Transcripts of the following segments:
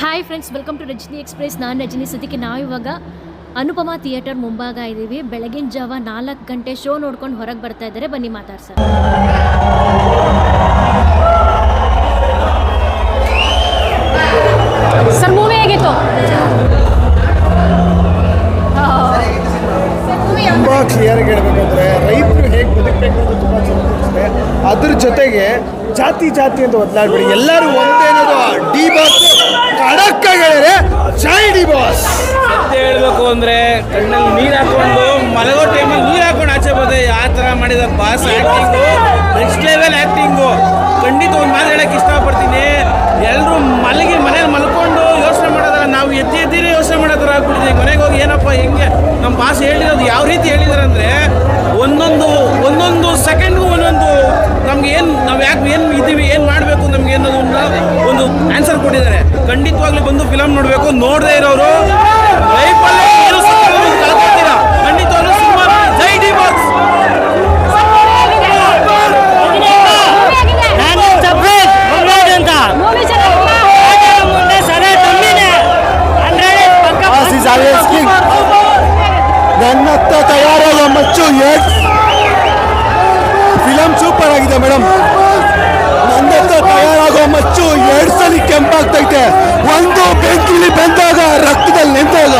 Hi friends welcome to Rajani express ನಾನು ರಜನಿ ಸದ್ಯಕ್ಕೆ ಇವಾಗ ಅನುಪಮ ಥಿಯೇಟರ್ ಮುಂಭಾಗ ಇದ್ದೀವಿ. ಬೆಳಗಿನ ಜಾವ ನಾಲ್ಕು ಗಂಟೆ ಶೋ ನೋಡ್ಕೊಂಡು ಹೊರಗೆ ಬರ್ತಾ ಇದ್ದಾರೆ. ಬನ್ನಿ ಮಾತಾಡ್ಸೋಣ. ಸರ್ ಮೂವಿ ಹೇಗಿತ್ತು? ತುಂಬ ಕ್ಲಿಯರಾಗಿ ಹೇಳ್ಬೇಕಂದ್ರೆ ರೈತರು ಹೇಗೆ ಬದುಕಬೇಕು ಅಂತ ತುಂಬ ಚೆನ್ನಾಗಿ ಅದ್ರ ಜೊತೆಗೆ ಜಾತಿ ಜಾತಿ ಅಂತ ಒದ್ದಾಡ್ಬೇಡಿ. ಎಲ್ಲರೂ ಒಂದೇನದು ಡಿ ಬಾಸ್ ಖಡಕ್ಕಾಗಿ ಹೇಳಿದ್ರೆ ಜೈ ಡಿ ಬಾಸ್. ಹೇಳ್ಬೇಕು ಅಂದ್ರೆ ಕಣ್ಣಲ್ಲಿ ನೀರು ಹಾಕೊಂಡು ಮಲಗೋ ಟೈಮಲ್ಲಿ ನೀರು ಹಾಕೊಂಡು ಆಚೆ ಬಂದೆ ಆ ಥರ ಮಾಡಿದ boss acting next level acting ಖಂಡಿತ ಒಂದು ಮಾತು ಹೇಳಕ್ಕೆ ಇಷ್ಟಪಡ್ತೀನಿ. ಎಲ್ಲರೂ ಮಲಗಿ ಮನೇಲಿ ಮಲ್ಕೊಂಡು ಯೋಚನೆ ಮಾಡೋದಲ್ಲ, ನಾವು ಎದ್ದಿ ಎದ್ದಿನೇ ಯೋಚನೆ ಮಾಡೋದ್ರ ಥರ ಆಗ್ಬಿಟ್ಟಿದೆ ಮನೆಗೆ ಹೋಗಿ ಏನಪ್ಪ ಹೆಂಗೆ? ನಮ್ಮ ಬಾಸ್ ಹೇಳಿರೋದು ಯಾವ ರೀತಿ ಹೇಳಿದಾರೆ ಒಂದೊಂದು ಒಂದೊಂದು ಸೆಕೆಂಡ್ಗೂ ಒಂದೊಂದು ನಮ್ಗೆ ಏನು ನಾವು ಯಾಕೆ ಏನು ಇದ್ದೀವಿ ಏನು ಮಾಡಬೇಕು ನಮ್ಗೆ ಅನ್ನೋದನ್ನ ಒಂದು ಆನ್ಸರ್ ಕೊಟ್ಟಿದ್ದಾರೆ. ಖಂಡಿತವಾಗ್ಲೂ ಬಂದು ಫಿಲಮ್ ನೋಡಬೇಕು ನೋಡದೇ ಇರೋರು. ಲೈಫಲ್ಲಿ ಏನು ಸುಖವನ್ನು ಕಳ್ಕೊತೀರಾ ಖಂಡಿತವಾಗ್ಲೂ ಸಿನಿಮಾ ಜೈ ಡಿ ಬಾಕ್ಸ್ ತಯಾರ ಸಪ್ರೇಟ್ ಮಚ್ಚು ಅಂತ ಮೇಡಮ್. ನನ್ನತ್ತ ತಯಾರಾಗೋ ಮಚ್ಚು ಎರಡು ಸಲ ಕೆಂಪಾಗ್ತೈತೆ. ಒಂದು ಬೆಂಕಿಲಿ ಬೆಂದಾಗ ರಕ್ತದಲ್ಲಿ ನಿಂತಾಗ.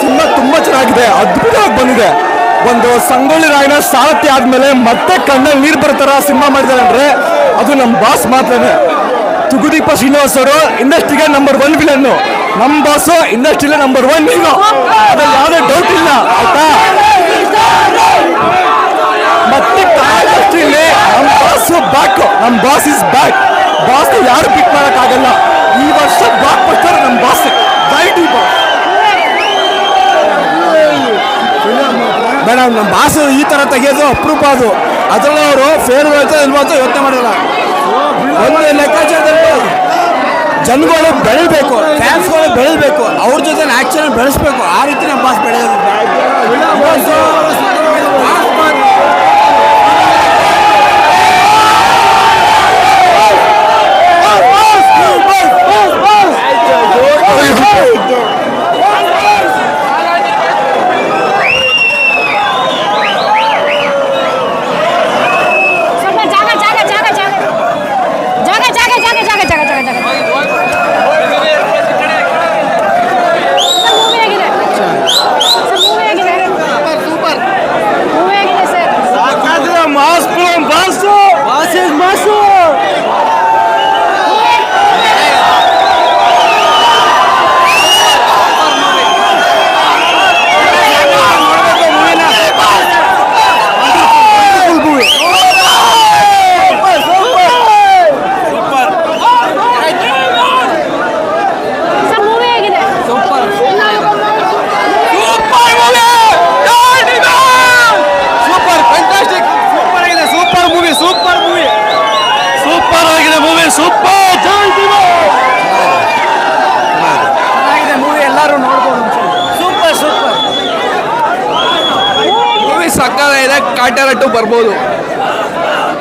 ಸಿನಿಮಾ ತುಂಬಾ ಚೆನ್ನಾಗಿದೆ, ಅದ್ಭುತವಾಗಿ ಬಂದಿದೆ. ಒಂದು ಸಂಗೊಳ್ಳಿ ರಾಯನ ಸಾರಥಿ ಆದ್ಮೇಲೆ ಮತ್ತೆ ಕಣ್ಣಲ್ಲಿ ನೀರು ಬರ್ತಾರ ಸಿನಿಮಾ ಮಾಡಿದ್ದಾರೆ ಅಂದ್ರೆ ಅದು ನಮ್ಮ ಬಾಸ್ ಮಾತ್ರನೇ. ತುಗುದೀಪ ಶ್ರೀನಿವಾಸ್ ಅವರು ಇಂಡಸ್ಟ್ರಿಗೆ ನಂಬರ್ ಒನ್ ವಿಲನ್ನು ನಮ್ಮ ಬಾಸು ಇಂಡಸ್ಟ್ರಿಲೇ ನಂಬರ್ ಒನ್ ನೀನು ಅದ್ರಲ್ಲಿ ಯಾವುದೇ ಡೌಟ್ ಇಲ್ಲ, ಆಯ್ತಾ? ಮತ್ತೆ ಇಂಡಸ್ಟ್ರಿಲಿ ನಮ್ಮ ಬಾಸ್ ಬ್ಯಾಕ್ ನಮ್ಮ ಬಾಸ್ ಇಸ್ ಬ್ಯಾಕ್ ಬಾಸ್ ಯಾರು ಪಿಕ್ ಮಾಡೋಕ್ಕಾಗಲ್ಲ. ಈ ವರ್ಷ ಬ್ಲಾಕ್ ಬಸ್ಟರ್ ನಮ್ಮ ಬಾಸ್ ಜೈ ಡಿ ಬಾಸ್ ಮೇಡಮ್ ನಮ್ಮ ಬಾಸ್ ಈ ಥರ ತೆಗೆಯೋದು ಅಪ್ರೂಪ ಅದು. ಅದರಲ್ಲಿ ಅವರು ಫೇರ್ ಅಂತ ಇಲ್ವಾ ಅಂತ ಯೋಚನೆ ಮಾಡಲ್ಲ. ಲೆಕ್ಕಾಚಾರದಲ್ಲಿ ಜನಗಳು ಬೆಳಿಬೇಕು. ಬೆಳೆಸಬೇಕು ಬೆಳೆಸ್ಬೇಕು. ಆ ರೀತಿ ನಮ್ಮ ಭಾಷೆ ಬೆಳೆಯೋದು. ಸೂಪರ್ ಚೆನ್ನಾಗಿದೆ ಮೂವಿ ಎಲ್ಲರೂ ನೋಡ್ಬೋದು ಸೂಪರ್ ಸೂಪರ್. ಮೂವಿ ಸಕ್ಕತ್ತಾಗಿದೆ ಇದೆ ಕಾಟರಟ್ಟು ಬರ್ಬೋದು.